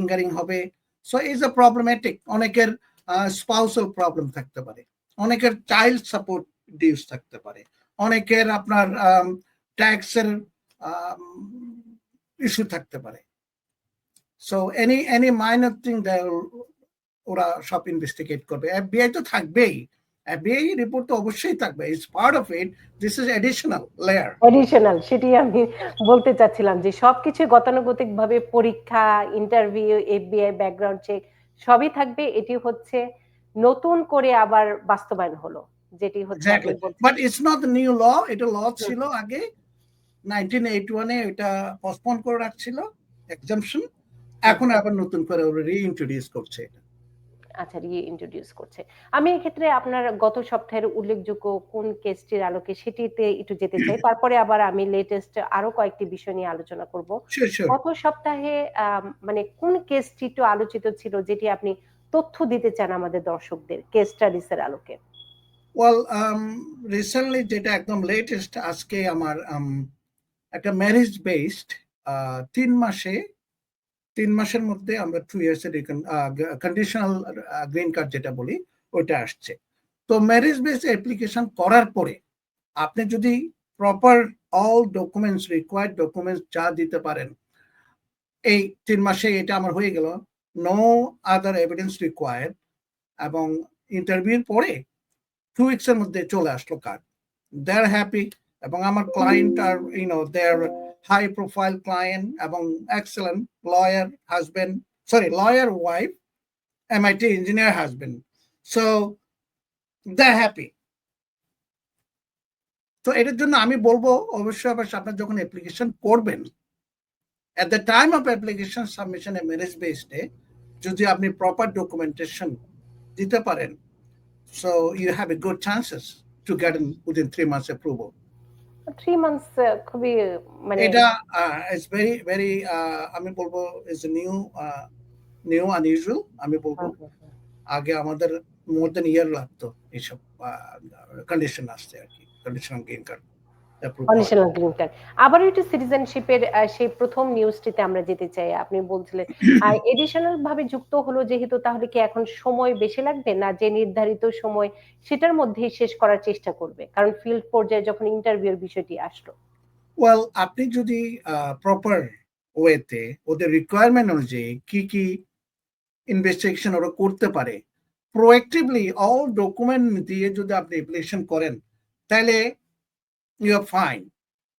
Fingering হবে। So is a problematic অনেকের স্পাউসাল problem থাকতে পারে। অনেকের চাইল্ড সাপোর্ট ডিউস থাকতে পারে। অনেকের আপনার ট্যাক্সের ইস্যু থাকতে পারে। So any any minor thing ওরা সব ইনভেস্টিগেট করবে। এফবিআই তো থাকবেই। এফবিআই রিপোর্ট তো অবশ্যই থাকবে। It's part of it this is additional layer additional সেটি আমি বলতে চাচ্ছিলাম যে সবকিছু গতানুগতিক ভাবে পরীক্ষা ইন্টারভিউ এফবিআই ব্যাকগ্রাউন্ড চেক সবই থাকবে। এটি হচ্ছে নতুন করে আবার বাস্তবায়ন হলো যেটি হচ্ছে but it's not new law এটা ল ছিল আগে। 1981 এ এটা পোস্টপোন করে রাখছিল এক্সাম্পশন এখন আবার নতুন করে রিইন্ট্রোডিউস করছে এটা। আচ্ছা রিয়ে ইন্ট্রোডিউস করছে। আমি এক্ষেত্রে আপনার গত সপ্তাহের উল্লেখযোগ্য কোন কেসটির আলোকে সেটিতে একটু যেতে চাই। তারপরে আবার আমি লেটেস্ট আরও কয়েকটি বিষয় নিয়ে আলোচনা করব। গত সপ্তাহে মানে কোন কেসটি একটু আলোচিত ছিল যেটি আপনি তথ্য দিতে চান আমাদের দর্শকদের কেস স্টাডিজের আলোকে? ওয়েল রিসেন্টলি যেটা একদম লেটেস্ট আজকে আমার একটা ম্যারেজ বেসড তিন মাসে তিন মাসের মধ্যে আমরা টু ইয়ার্স এর কন্ডিশনাল গ্রিন কার্ড যেটা বলি, ওইটা আসছে। তো ম্যারেজ বেস অ্যাপ্লিকেশন করার পরে আপনি যদি proper all documents required documents যা দিতে পারেন, এই তিন মাসে এটা আমার হয়ে গেল নো আদার এভিডেন্স রিকোয়ার্ড এবং ইন্টারভিউর পরে টু উইক্সের মধ্যে চলে আসলো কার্ড দে আর হ্যাপি এবং আমার client R you know they are high profile client এবং excellent lawyer husband sorry lawyer wife MIT engineer husband so they happy তো এটার জন্য আমি বলব অবশ্যই আবার আপনার যখন অ্যাপ্লিকেশন করবেন, at the time of application submission a marriage based day যদি আপনি প্রপার ডকুমেন্টেশন দিতে পারেন, so you have a good chances to get in within three months approval. Three months খুবই মানে এটা ইটস ভেরি ভেরি আমি বলব ইজ নিউ নিউ আনইউজুয়াল আমি বলব আগে আমাদের মোর দেন ইয়ার লাগতো এইসব কন্ডিশন আসছে আর কি condition green card conditional green card আবার একটু সিটিজেনশিপের সেই প্রথম নিউজটিতে আমরা যেতে চাই। আপনি বলছিলেন এডিশনাল ভাবে যুক্ত হলো যেহেতু তাহলে কি এখন সময় বেশি লাগবে না? যে নির্ধারিত সময় সেটার মধ্যেই শেষ করার চেষ্টা করবে? কারণ ফিল্ড পর্যায়ে যখন ইন্টারভিউর বিষয়টি আসলো। ওয়েল আপনি যদি প্রপার ওয়েতে ওদের রিকোয়ারমেন্ট অনুযায়ী কি কি ইনভেস্টিগেশন ওরা করতে পারে প্রোয়েক্টিভলি অল ডকুমেন্ট দিয়ে যদি আপনি অ্যাপ্লিকেশন করেন তাহলে ইউ আর ফাইন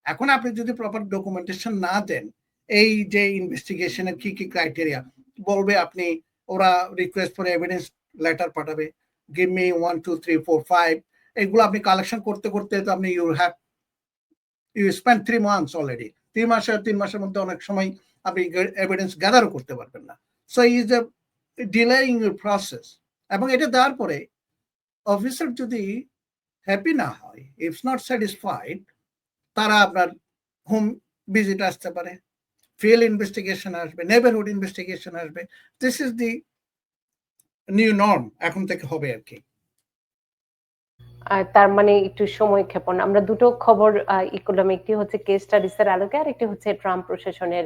এখন আপনি যদি প্রপার ডকুমেন্টেশন না দেন, এই যে ইনভেস্টিগেশনের কি কি ক্রাইটেরিয়া বলবে আপনি, ওরা রিকোয়েস্ট ফর এভিডেন্স লেটার পাঠাবে give me one two three four five এগুলো আপনি কালেকশন করতে করতে তো আপনি you have you spend three months already তিন মাসের তিন মাসের মধ্যে অনেক সময় আপনি এভিডেন্স গ্যাদারও করতে পারবেন না। So is a delaying your process এবং এটা দেওয়ার পরে অফিসার যদি হ্যাপি না হয় ইফ নট স্যাটিসফাইড তারা আপনার হোম ভিজিট আসতে পারে ফিল্ড ইনভেস্টিগেশন আসবে নেবারহুড ইনভেস্টিগেশন আসবে this is the new norm এখন থেকে হবে আর কি। তার মানে একটু সময় ক্ষেপণ। আমরা দুটো খবর ই একটি হচ্ছে কেস স্টাডিজের আলোকে আর একটি হচ্ছে ট্রাম্প প্রশাসনের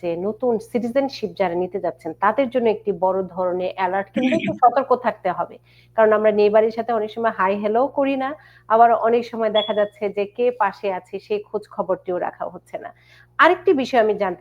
যে নতুন সিটিজেনশিপ যারা নিতে যাচ্ছেন তাদের জন্য একটি বড় ধরনের অ্যালার্ট কিন্তু একটু সতর্ক থাকতে হবে। কারণ আমরা নেবারের সাথে অনেক সময় হাই হ্যালো করি না আবার অনেক সময় দেখা যাচ্ছে যে কে পাশে আছে সেই খোঁজ খবরটিও রাখা হচ্ছে না। আরেকটি বিষয় আমি জানতে